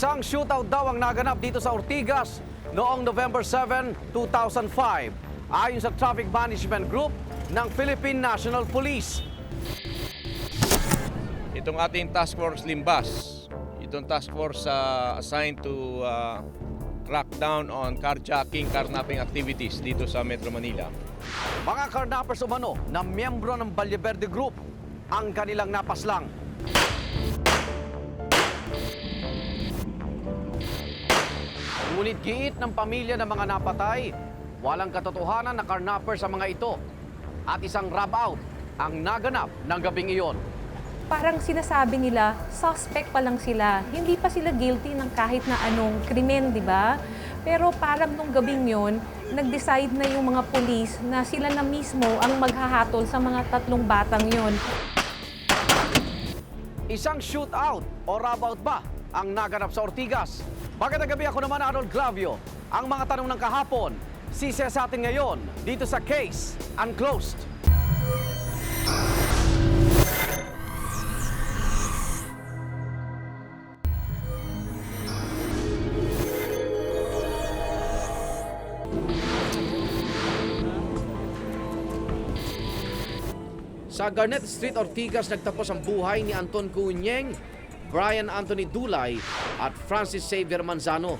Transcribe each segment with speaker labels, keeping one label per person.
Speaker 1: Isang shootout daw ang naganap dito sa Ortigas noong November 7, 2005 ayon sa Traffic Management Group ng Philippine National Police.
Speaker 2: Itong ating task force Limbas, itong task force uh, assigned to uh, crack down on carjacking, carnapping activities dito sa Metro Manila.
Speaker 1: Mga carnappers umano na miyembro ng Valle Verde Group ang kanilang napaslang. Ngunit giit ng pamilya ng mga napatay, walang katotohanan na carnapper sa mga ito. At isang rub out ang naganap ng gabing iyon.
Speaker 3: parang sinasabi nila, suspect pa lang sila. Hindi pa sila guilty ng kahit na anong krimen, di ba? Pero parang nung gabing yon, nag-decide na yung mga polis na sila na mismo ang maghahatol sa mga tatlong batang yon.
Speaker 1: Isang shootout o rub out ba ang naganap sa Ortigas? Magandang gabi ako naman Arnold Glavio. Ang mga tanong ng kahapon, sisiya sa atin ngayon dito sa Case Unclosed. Sa Garnet Street, Ortigas, nagtapos ang buhay ni Anton Cunyeng, Brian Anthony Dulay at Francis Xavier Manzano.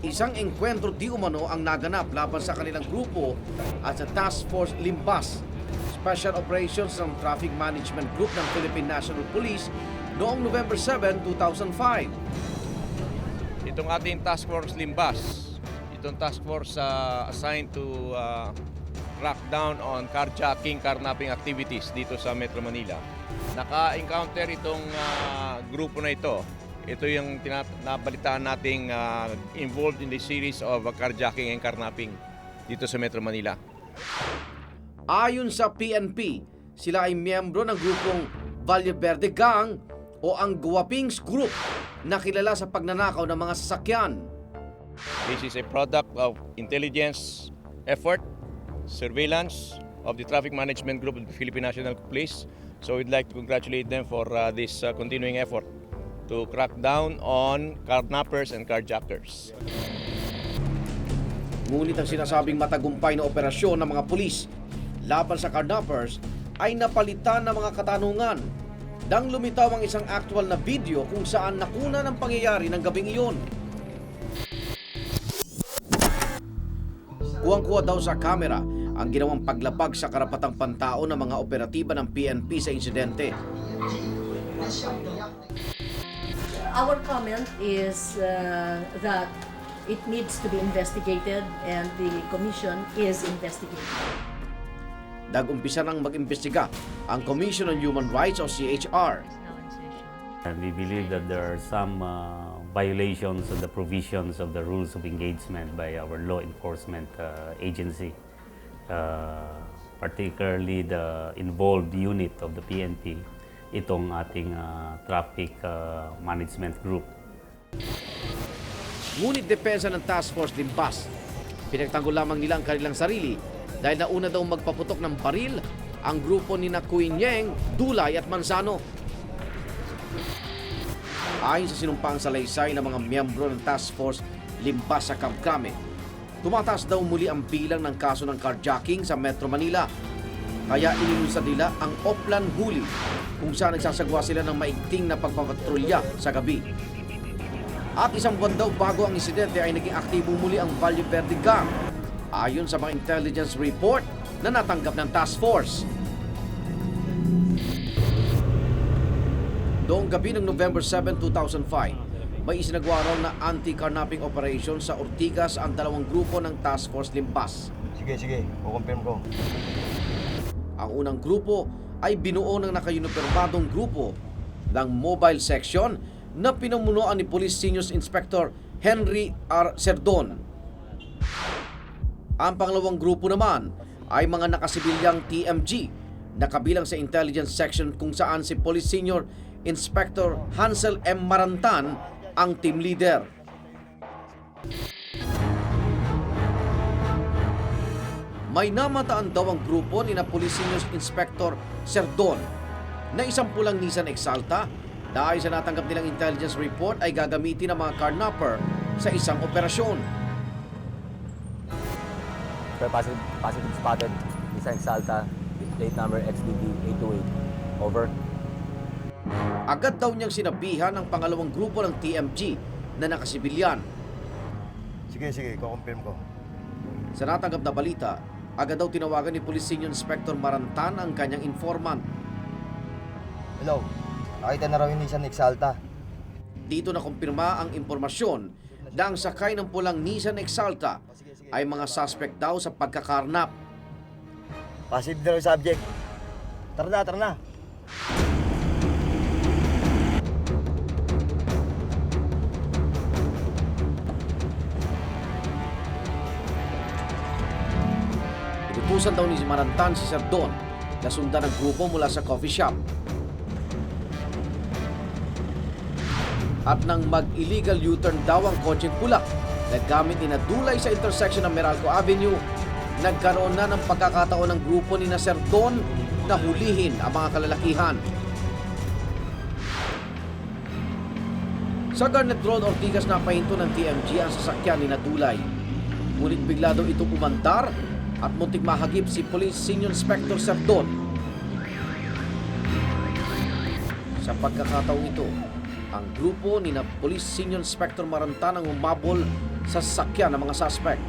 Speaker 1: Isang engkwentro di umano ang naganap laban sa kanilang grupo at sa Task Force Limbas, Special Operations ng Traffic Management Group ng Philippine National Police noong November 7, 2005.
Speaker 2: Itong ating task force Limbas, itong task force uh, assigned to uh, crack down on carjacking, carnapping activities dito sa Metro Manila. Naka-encounter itong uh, grupo na ito. Ito yung tinat- nabalitaan nating uh, involved in the series of uh, carjacking and carnapping dito sa Metro Manila.
Speaker 1: Ayon sa PNP, sila ay miyembro ng grupong Valle Verde Gang o ang Guwapings Group na kilala sa pagnanakaw ng mga sasakyan.
Speaker 2: This is a product of intelligence effort, surveillance of the Traffic Management Group of the Philippine National Police. So we'd like to congratulate them for uh, this uh, continuing effort to crack down on carnappers and carjackers.
Speaker 1: Ngunit ang sinasabing matagumpay na operasyon ng mga pulis laban sa carnappers ay napalitan ng mga katanungan nang lumitaw ang isang actual na video kung saan nakuna ng pangyayari ng gabing iyon. Kuwang-kuha daw sa kamera ang ginawang paglabag sa karapatang pantao ng mga operatiba ng PNP sa insidente.
Speaker 4: Our comment is uh, that it needs to be investigated and the commission is investigating.
Speaker 1: Nag-umpisa nang mag-imbestiga ang Commission on Human Rights o CHR.
Speaker 5: And we believe that there are some uh, violations of the provisions of the rules of engagement by our law enforcement uh, agency, uh, particularly the involved unit of the PNP, itong ating uh, traffic uh, management group.
Speaker 1: Ngunit depensa ng Task Force Limbas, pinagtanggol lamang nila ang kanilang sarili dahil nauna daw magpaputok ng baril ang grupo ni na Kuinyeng, Dulay at Manzano. Ayon sa sinumpang salaysay ng mga miyembro ng Task Force Limbas sa Camp Crame, tumataas daw muli ang bilang ng kaso ng carjacking sa Metro Manila. Kaya inilunsad nila ang Oplan Huli kung saan nagsasagwa sila ng maigting na pagpapatrolya sa gabi. At isang buwan daw bago ang insidente ay naging aktibo muli ang Valle Verde Gang ayon sa mga intelligence report na natanggap ng task force. Noong gabi ng November 7, 2005, may isinagawa raw na anti-carnapping operation sa Ortigas ang dalawang grupo ng Task Force Limpas.
Speaker 6: Sige, sige. Kukonfirm ko.
Speaker 1: Ang unang grupo ay binuo ng nakayuniformadong grupo ng mobile section na pinamunuan ni Police Senior Inspector Henry R. Serdon. Ang pangalawang grupo naman ay mga nakasibilyang TMG na kabilang sa intelligence section kung saan si Police Senior Inspector Hansel M. Marantan ang team leader. May namataan daw ang grupo ni na Police Inspector Serdon na isang pulang Nissan Exalta Dahil sa natanggap nilang intelligence report ay gagamitin ng mga carnapper sa isang operasyon.
Speaker 7: Sir, positive, positive spotted. Nissan Exalta, plate number XDD 828. Over.
Speaker 1: Agad daw niyang sinabihan ang pangalawang grupo ng TMG na nakasibilyan.
Speaker 6: Sige, sige, kukonfirm ko.
Speaker 1: Sa natanggap na balita, agad daw tinawagan ni Police Senior Inspector Marantan ang kanyang informant.
Speaker 6: Hello, nakita na raw yung Nissan Exalta.
Speaker 1: Dito na kumpirma ang impormasyon na ang sakay ng pulang Nissan Exalta ay mga suspect daw sa pagkakarnap.
Speaker 6: Passive na subject. Tara na, tara na.
Speaker 1: Inutusan daw ni Marantan si Sir Don na sundan ang grupo mula sa coffee shop. At nang mag-illegal U-turn daw ang kotseng pula na gamit ni Nadulay sa intersection ng Meralco Avenue, nagkaroon na ng pagkakataon ng grupo ni na Sir Don na hulihin ang mga kalalakihan. Sa Garnet Road, Ortigas na pahinto ng TMG ang sasakyan ni Nadulay. Ngunit bigla daw ito umandar at muntik mahagip si Police Senior Inspector Sardon. Sa pagkakataong ito, ang grupo ni na Police Senior Inspector Marantan ang umabol sa sasakyan ng mga suspect.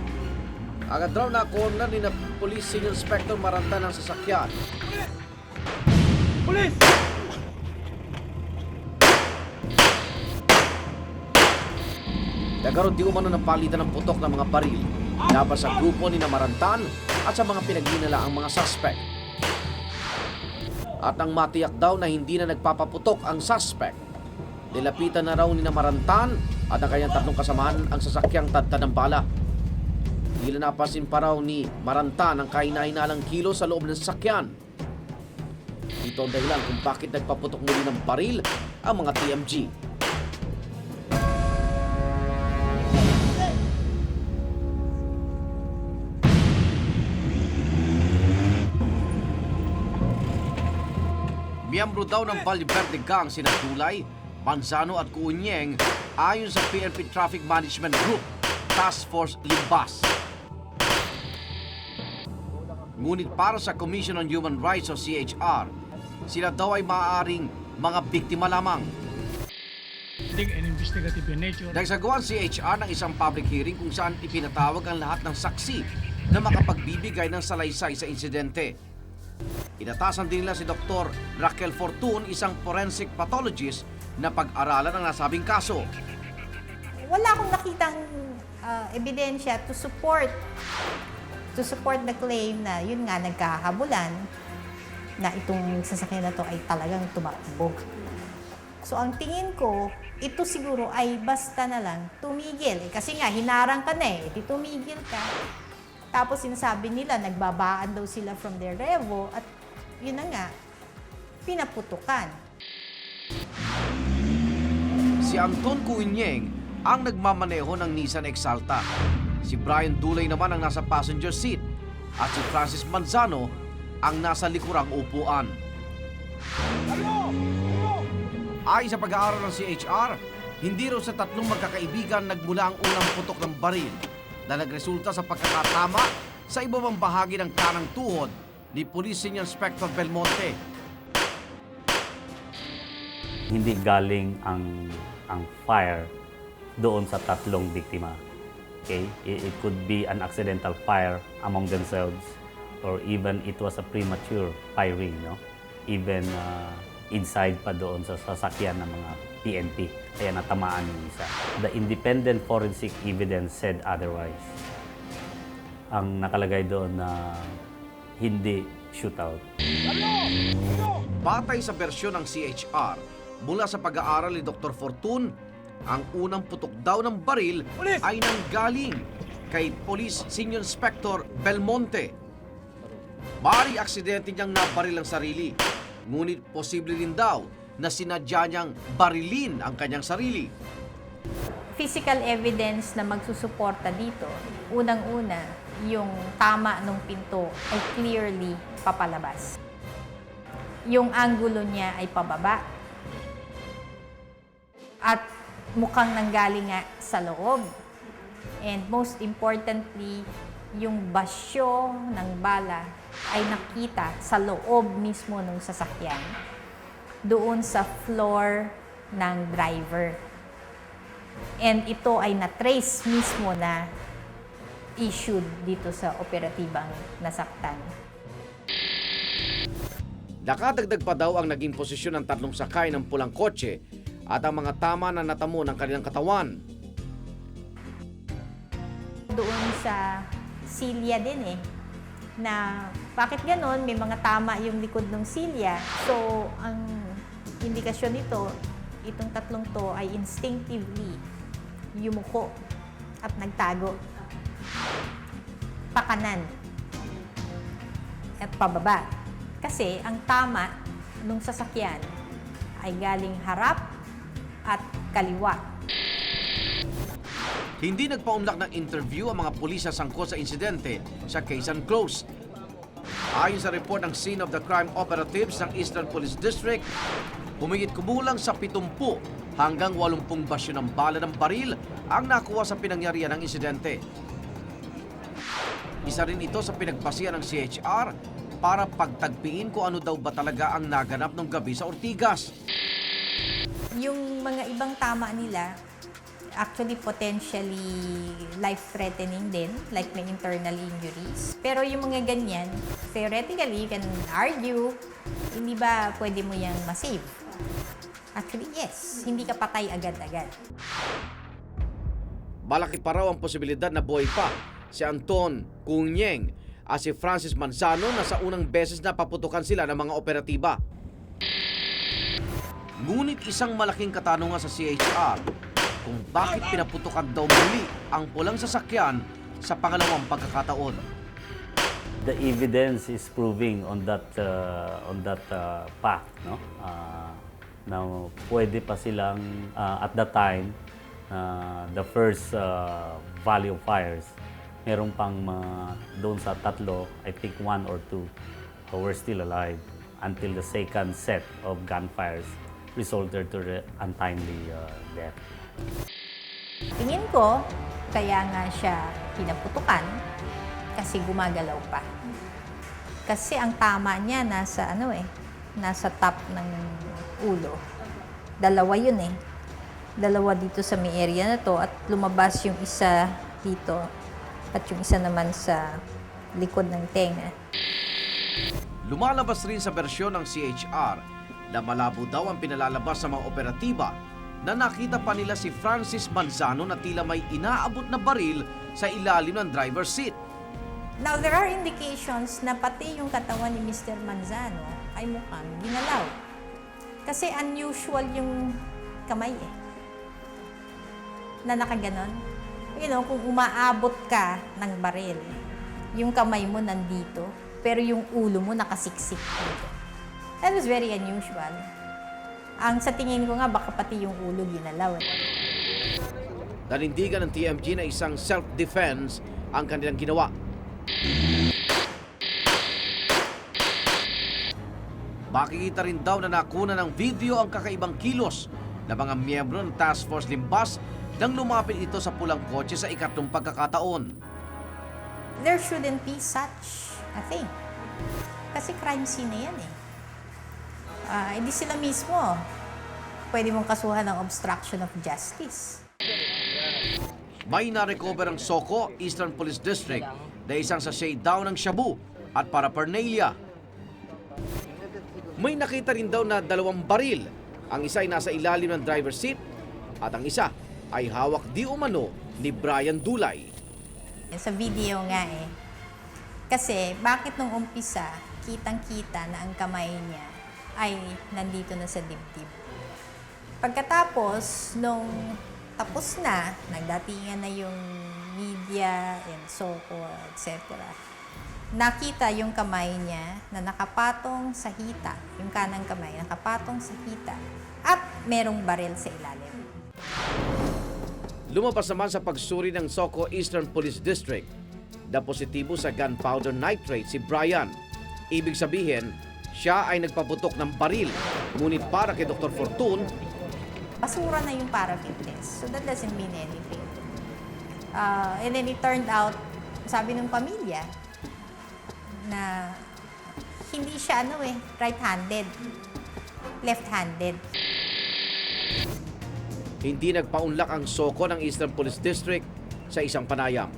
Speaker 1: Agad raw na corner ni na Police Senior Inspector Marantan ang sasakyan. Nagkaroon di umano ng palitan ng putok ng mga baril laban sa grupo ni Namarantan at sa mga pinagninala ang mga suspect. At nang matiyak daw na hindi na nagpapaputok ang suspect, nilapitan na raw ni Namarantan at ang kanyang tatlong kasamahan ang sasakyang tadtad ng bala. Na napasin pa raw ni Marantan ang kahinahinalang kilo sa loob ng sasakyan. Ito ang dahilan kung bakit nagpaputok muli ng baril ang mga TMG. Miyembro daw ng Valle Verde Gang sina Tulay, Manzano at Kuunyeng ayon sa PNP Traffic Management Group Task Force Limbas. Ngunit para sa Commission on Human Rights o CHR, sila daw ay maaaring mga biktima lamang. Nagsagawa ang CHR ng isang public hearing kung saan ipinatawag ang lahat ng saksi na makapagbibigay ng salaysay sa insidente. Inatasan din nila si Dr. Raquel Fortun, isang forensic pathologist na pag-aralan ang nasabing kaso.
Speaker 8: wala akong nakitang ah, ebidensya to support to support the claim na yun nga nagkahabulan na itong sasakyan na to ay talagang tumakbo. So ang tingin ko, ito siguro ay basta na lang tumigil. Eh, kasi nga, hinarang ka na eh, di tumigil ka. Tapos sinasabi nila, nagbabaan daw sila from their revo at yun na nga, pinaputukan.
Speaker 1: Si Anton Cuinyeng ang nagmamaneho ng Nissan Exalta. Si Brian Dulay naman ang nasa passenger seat at si Francis Manzano ang nasa likurang upuan. Ay sa pag-aaral ng CHR, hindi raw sa tatlong magkakaibigan nagmula ang unang putok ng baril na nagresulta sa pagkakatama sa iba pang bahagi ng kanang tuhod ni Police Senior Inspector Belmonte.
Speaker 5: Hindi galing ang ang fire doon sa tatlong biktima. Okay? It, it could be an accidental fire among themselves or even it was a premature firing, no? Even uh, inside pa doon sa sasakyan ng mga PNP. Kaya natamaan yung isa. The independent forensic evidence said otherwise. Ang nakalagay doon na hindi shootout.
Speaker 1: Batay sa bersyon ng CHR, mula sa pag-aaral ni Dr. Fortun, ang unang putok daw ng baril ay nanggaling kay Police Senior Inspector Belmonte. Bari aksidente niyang nabaril ang sarili, ngunit posible rin daw na sinadya niyang barilin ang kanyang sarili.
Speaker 8: physical evidence na magsusuporta dito, unang-una, yung tama ng pinto ay clearly papalabas. Yung angulo niya ay pababa. At mukhang nanggaling nga sa loob. And most importantly, yung basyo ng bala ay nakita sa loob mismo ng sasakyan doon sa floor ng driver. And ito ay na-trace mismo na issued dito sa operatibang nasaktan.
Speaker 1: Nakadagdag pa daw ang naging posisyon ng tatlong sakay ng pulang kotse at ang mga tama na natamo ng kanilang katawan.
Speaker 8: Doon sa silya din eh, na bakit ganon, may mga tama yung likod ng silya. So, ang indikasyon nito, itong tatlong to ay instinctively yumuko at nagtago. Pakanan at pababa. Kasi ang tama nung sasakyan ay galing harap at kaliwa.
Speaker 1: Hindi nagpaunlak ng interview ang mga pulis sa sangkot sa insidente sa Quezon Close. Ayon sa report ng Scene of the Crime Operatives ng Eastern Police District, humigit kumulang sa 70 hanggang 80 basyo ng bala ng baril ang nakuha sa pinangyarihan ng insidente. Isa rin ito sa pinagbasihan ng CHR para pagtagpiin kung ano daw ba talaga ang naganap ng gabi sa Ortigas.
Speaker 8: Yung mga ibang tama nila, actually potentially life-threatening din, like may internal injuries. Pero yung mga ganyan, theoretically, you can argue, hindi ba pwede mo yung masave? Actually, yes. Hindi ka patay agad-agad.
Speaker 1: Malaki pa raw ang posibilidad na buhay pa si Anton Kunyeng at si Francis Manzano na sa unang beses na paputukan sila ng mga operatiba. Ngunit isang malaking katanungan sa CHR kung bakit pinaputukan daw muli ang pulang sasakyan sa pangalawang pagkakataon.
Speaker 5: The evidence is proving on that uh, on that uh, path, no? Uh, na pwede pa silang uh, at that time uh, the first uh, Valley Fires, meron pang mga doon sa tatlo, I think one or two who were still alive until the second set of gunfires resulted to the untimely uh, death.
Speaker 8: Tingin ko, kaya nga siya pinaputukan kasi gumagalaw pa. Kasi ang tama niya nasa ano eh, nasa top ng ulo. Dalawa yun eh. Dalawa dito sa may area na to at lumabas yung isa dito at yung isa naman sa likod ng tenga.
Speaker 1: Lumalabas rin sa bersyon ng CHR na malabo daw ang pinalalabas sa mga operatiba na nakita pa nila si Francis Manzano na tila may inaabot na baril sa ilalim ng driver's seat.
Speaker 8: Now, there are indications na pati yung katawan ni Mr. Manzano ay mukhang ginalaw. Kasi unusual yung kamay eh. Na nakaganon. You know, kung umaabot ka ng baril, yung kamay mo nandito, pero yung ulo mo nakasiksik dito. That was very unusual. Ang sa tingin ko nga, baka pati yung ulo ginalaw. eh.
Speaker 1: Nanindigan ng TMG na isang self-defense ang kanilang ginawa. Makikita rin daw na nakuna ng video ang kakaibang kilos ng mga miyembro ng Task Force Limbas nang lumapit ito sa pulang kotse sa ikatlong pagkakataon.
Speaker 8: There shouldn't be such a thing. Kasi crime scene na yan eh. Ah, hindi sila mismo. Pwede mong kasuhan ng obstruction of justice.
Speaker 1: May na-recover ang Soko, Eastern Police District na isang sachet daw ng shabu at paraphernalia. May nakita rin daw na dalawang baril. Ang isa ay nasa ilalim ng driver's seat at ang isa ay hawak di umano ni Brian Dulay.
Speaker 8: Sa video nga eh. Kasi bakit nung umpisa, kitang-kita na ang kamay niya ay nandito na sa dibdib. Pagkatapos, nung tapos na, nagdatingan na yung media and so forth, etc. Nakita yung kamay niya na nakapatong sa hita, yung kanang kamay nakapatong sa hita, at merong baril sa ilalim.
Speaker 1: Lumabas naman sa pagsuri ng Soko Eastern Police District na positibo sa gunpowder nitrate si Brian. Ibig sabihin, siya ay nagpaputok ng baril. Ngunit para kay Dr. Fortun,
Speaker 8: basura na yung paraffin test. So that doesn't mean anything. Uh, and then it turned out, sabi ng pamilya, na hindi siya ano eh, right-handed. Left-handed.
Speaker 1: Hindi nagpaunlak ang soko ng Eastern Police District sa isang panayam.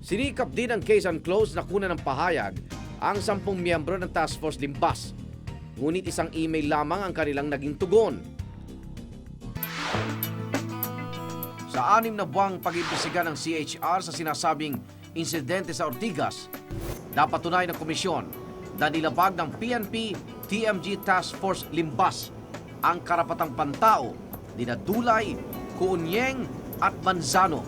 Speaker 1: Sinikap din ang case unclosed na kuna ng pahayag ang sampung miyembro ng Task Force Limbas. Ngunit isang email lamang ang kanilang naging tugon. Sa anim na buwang pag-imbestiga ng CHR sa sinasabing insidente sa Ortigas, dapat tunay ng komisyon na nilabag ng PNP TMG Task Force Limbas ang karapatang pantao ni Dulay, Kuunyeng at Manzano.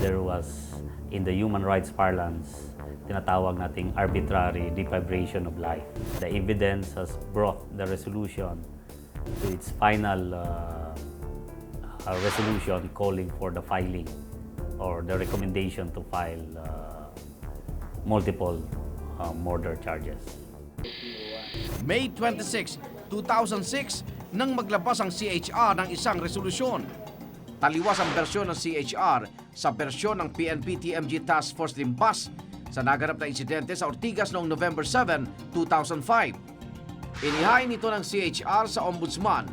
Speaker 5: There was, in the human rights parlance, tinatawag nating arbitrary deprivation of life. The evidence has brought the resolution to its final uh, uh, resolution calling for the filing or the recommendation to file uh, multiple uh, murder charges.
Speaker 1: May 26, 2006, nang maglabas ang CHR ng isang resolusyon. Taliwas ang bersyon ng CHR sa bersyon ng PNP-TMG Task Force Limbas sa naganap na insidente sa Ortigas noong November 7, 2005. Inihain nito ng CHR sa Ombudsman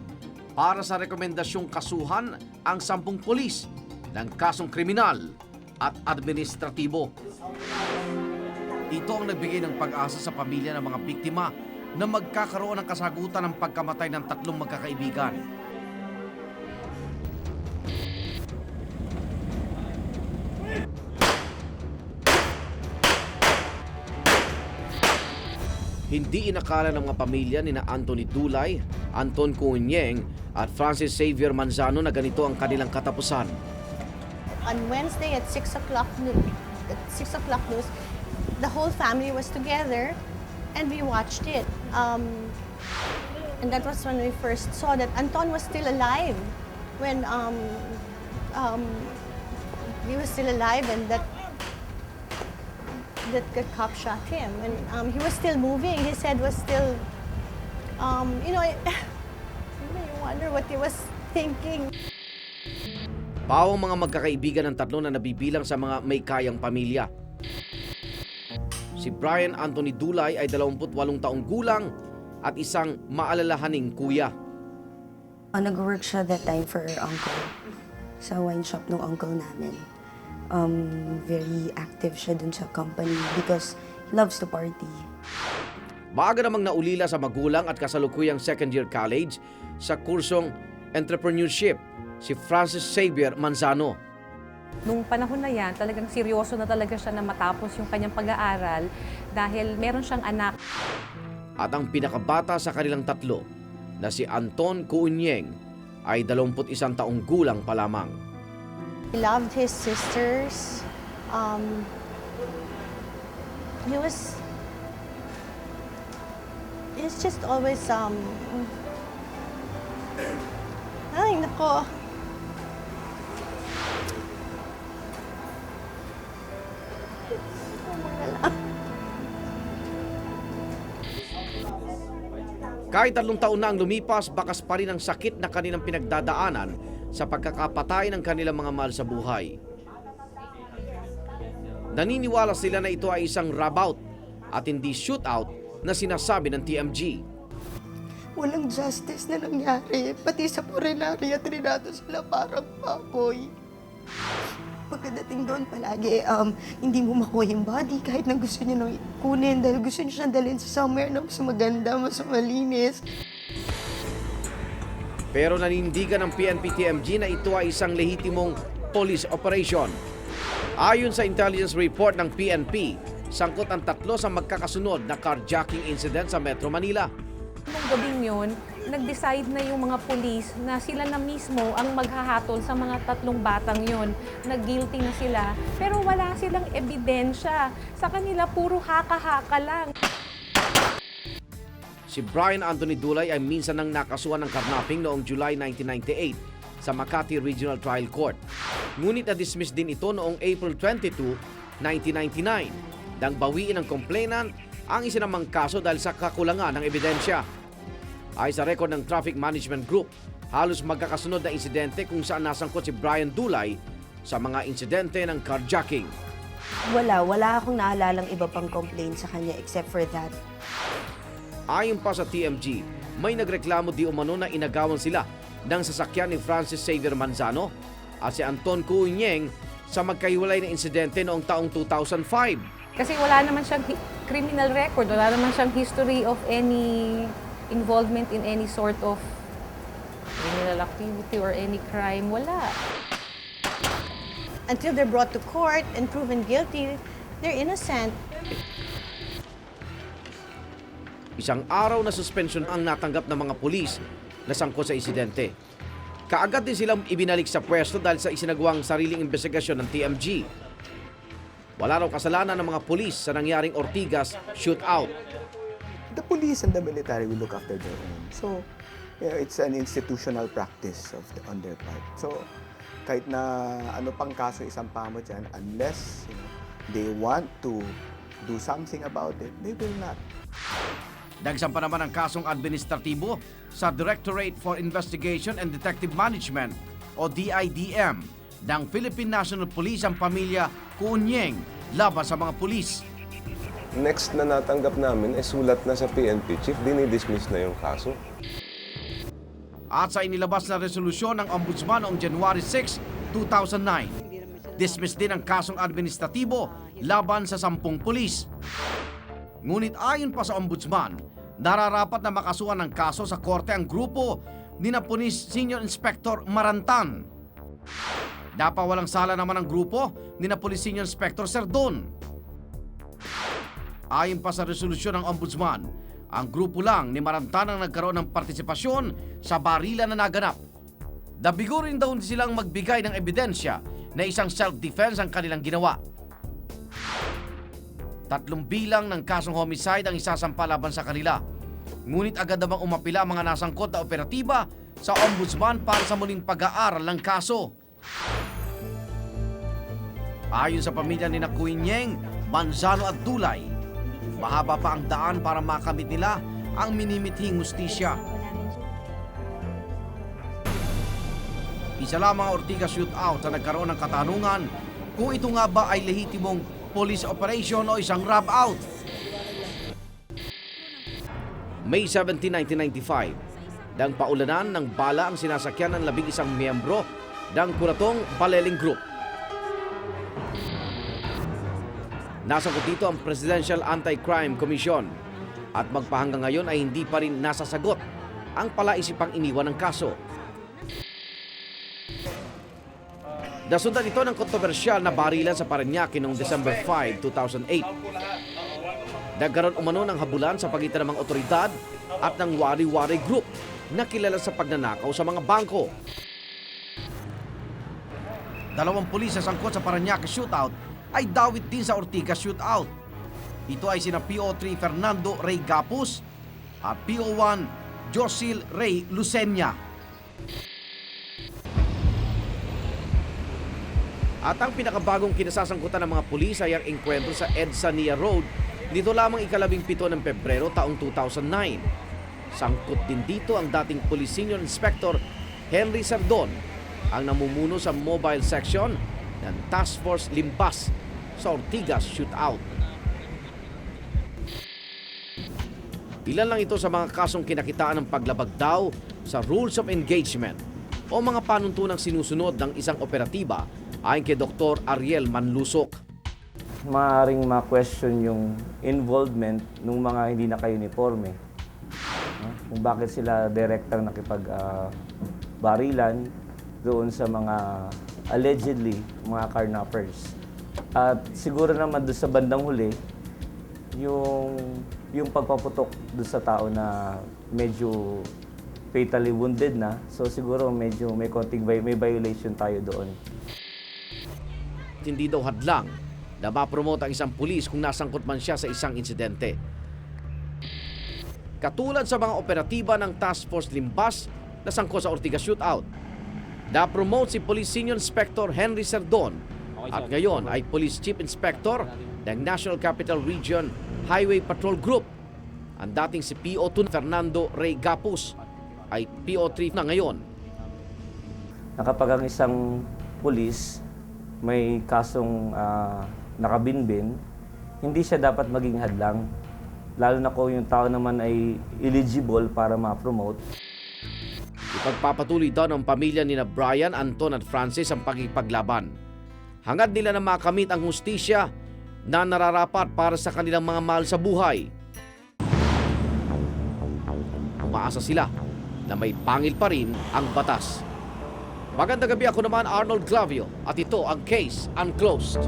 Speaker 1: para sa rekomendasyong kasuhan ang sampung polis ng kasong kriminal at administratibo. Ito ang nagbigay ng pag-asa sa pamilya ng mga biktima na magkakaroon ng kasagutan ng pagkamatay ng tatlong magkakaibigan. Hindi inakala ng mga pamilya ni na Anthony Dulay, Anton Cunyeng at Francis Xavier Manzano na ganito ang kanilang katapusan.
Speaker 9: on Wednesday at 6 o'clock at 6 o'clock news, the whole family was together and we watched it. Um, and that was when we first saw that Anton was still alive when um, um, he was still alive and that that the cop shot him and um, he was still moving. His head was still, um, you know, you wonder what he was thinking.
Speaker 1: Pawang mga magkakaibigan ng tatlo na nabibilang sa mga may kayang pamilya. Si Brian Anthony Dulay ay 28 taong gulang at isang maalalahaning kuya.
Speaker 10: Uh, nag-work siya that time for her uncle sa wine shop ng uncle namin. Um, very active siya dun sa company because he loves to party.
Speaker 1: Maaga namang naulila sa magulang at kasalukuyang second year college sa kursong entrepreneurship si Francis Xavier Manzano.
Speaker 3: Nung panahon na yan, talagang seryoso na talaga siya na matapos yung kanyang pag-aaral dahil meron siyang anak.
Speaker 1: At ang pinakabata sa kanilang tatlo na si Anton Cuunyeng ay 21 taong gulang pa lamang.
Speaker 9: He loved his sisters. Um, he was. He's just always um. Ay, nako.
Speaker 1: Kahit tatlong taon na ang lumipas, bakas pa rin ang sakit na kanilang pinagdadaanan sa pagkakapatay ng kanilang mga mahal sa buhay. Naniniwala sila na ito ay isang rabout at hindi shootout na sinasabi ng TMG.
Speaker 10: Walang justice na nangyari, pati sa Porenari at trinato sila parang baboy. Pagkadating doon palagi, um, hindi mo makuha yung body kahit na gusto niya nang kunin dahil gusto niya siyang dalhin sa somewhere na mas maganda, mas malinis.
Speaker 1: Pero nanindigan ng PNP-TMG na ito ay isang lehitimong police operation. Ayon sa intelligence report ng PNP, sangkot ang tatlo sa magkakasunod na carjacking incident sa Metro Manila.
Speaker 3: Nung gabing yun, nag-decide na yung mga pulis na sila na mismo ang maghahatol sa mga tatlong batang yon na guilty na sila. Pero wala silang ebidensya. Sa kanila, puro haka-haka lang.
Speaker 1: Si Brian Anthony Dulay ay minsan nang nakasuhan ng karnaping noong July 1998 sa Makati Regional Trial Court. Ngunit na-dismiss din ito noong April 22, 1999 nang bawiin ng complainant ang isinamang kaso dahil sa kakulangan ng ebidensya. Ay sa rekord ng Traffic Management Group, halos magkakasunod na insidente kung saan nasangkot si Brian Dulay sa mga insidente ng carjacking.
Speaker 10: Wala, wala akong naalalang iba pang complaint sa kanya except for that.
Speaker 1: Ayon pa sa TMG, may nagreklamo di umano na inagawan sila ng sasakyan ni Francis Xavier Manzano at si Anton Cunyeng sa magkahiwalay na insidente noong taong 2005.
Speaker 3: Kasi wala naman siyang hi- criminal record, wala naman siyang history of any involvement in any sort of criminal activity or any crime. Wala.
Speaker 9: Until they're brought to court and proven guilty, they're innocent.
Speaker 1: Isang araw na suspension ang natanggap ng mga pulis na sangkot sa insidente. Kaagad din silang ibinalik sa pwesto dahil sa isinagawang sariling investigasyon ng TMG. Wala raw kasalanan ng mga pulis sa nangyaring Ortigas shootout.
Speaker 11: the police and the military will look after their own. So, you know, it's an institutional practice of the, on their part. So, kahit na ano pang kaso isang mo dyan, unless you know, they want to do something about it, they will not.
Speaker 1: Dagsan pa naman ang kasong administratibo sa Directorate for Investigation and Detective Management o DIDM ng Philippine National Police ang pamilya Kunyeng laban sa mga pulis.
Speaker 12: Next na natanggap namin ay sulat na sa PNP chief, dinidismiss na yung kaso.
Speaker 1: At sa inilabas na resolusyon ng Ombudsman noong January 6, 2009, dismiss din ang kasong administratibo laban sa sampung pulis. Ngunit ayon pa sa Ombudsman, nararapat na makasuhan ng kaso sa korte ang grupo ni na Police Senior Inspector Marantan. Dapat walang sala naman ang grupo ni na Police Senior Inspector Serdon. Ayon pa sa resolusyon ng Ombudsman, ang grupo lang ni Marantan ang nagkaroon ng partisipasyon sa barila na naganap. Dabigo rin daw silang magbigay ng ebidensya na isang self-defense ang kanilang ginawa. Tatlong bilang ng kasong homicide ang isasampa laban sa kanila. Ngunit agad namang umapila ang mga nasangkot na operatiba sa ombudsman para sa muling pag-aaral ng kaso. Ayon sa pamilya ni Nakuinyeng, Manzano at Dulay, mahaba pa ang daan para makamit nila ang minimithing hustisya. Isa lamang ang Ortiga shootout sa nagkaroon ng katanungan kung ito nga ba ay lehitimong police operation o isang rob out. May 17, 1995, dang paulanan ng bala ang sinasakyan ng labing isang miyembro ng Kuratong Baleling Group. Nasangkot dito ang Presidential Anti-Crime Commission at magpahanggang ngayon ay hindi pa rin nasasagot ang palaisipang iniwan ng kaso. Nasundan ito ng kontrobersyal na barilan sa Parañaque noong December 5, 2008. Nagkaroon umano ng habulan sa pagitan ng mga otoridad at ng Wari-Wari Group na kilala sa pagnanakaw sa mga bangko. Dalawang pulis na sangkot sa Parañaque shootout ay dawit din sa Ortigas shootout. Ito ay sina PO3 Fernando Ray Gapus at PO1 Josil Ray Lucenia. At ang pinakabagong kinasasangkutan ng mga pulis ay ang engkwentro sa EDSA Nia Road dito lamang ikalabing pito ng Pebrero taong 2009. Sangkot din dito ang dating Police Senior Inspector Henry Sardon ang namumuno sa mobile section ng Task Force Limbas sa Ortigas Shootout. Ilan lang ito sa mga kasong kinakitaan ng paglabag daw sa Rules of Engagement o mga panuntunang sinusunod ng isang operatiba ayon kay Dr. Ariel Manlusok.
Speaker 13: Maaring ma-question yung involvement ng mga hindi naka-uniforme. No? Kung bakit sila direktang nakipag-barilan doon sa mga allegedly mga carnappers. At siguro naman doon sa bandang huli, yung, yung pagpaputok doon sa tao na medyo fatally wounded na. So siguro medyo may konting may violation tayo doon.
Speaker 1: Hindi daw hadlang na mapromote ang isang pulis kung nasangkot man siya sa isang insidente. Katulad sa mga operatiba ng Task Force Limbas na sangkot sa Ortigas Shootout. Na-promote si Police Senior Inspector Henry Sardon at ngayon ay Police Chief Inspector ng National Capital Region Highway Patrol Group. Ang dating si PO2 Fernando Ray Gapus ay PO3 na ngayon.
Speaker 13: Na kapag ang isang pulis may kasong ah, nakabinbin, hindi siya dapat maging hadlang. Lalo na kung yung tao naman ay eligible para ma-promote.
Speaker 1: Ipagpapatuloy daw ng pamilya ni na Brian, Anton at Francis ang pagkipaglaban. Hangad nila na makamit ang hustisya na nararapat para sa kanilang mga mahal sa buhay. Umaasa sila na may pangil pa rin ang batas. Magandang gabi ako naman Arnold Clavio at ito ang Case Unclosed.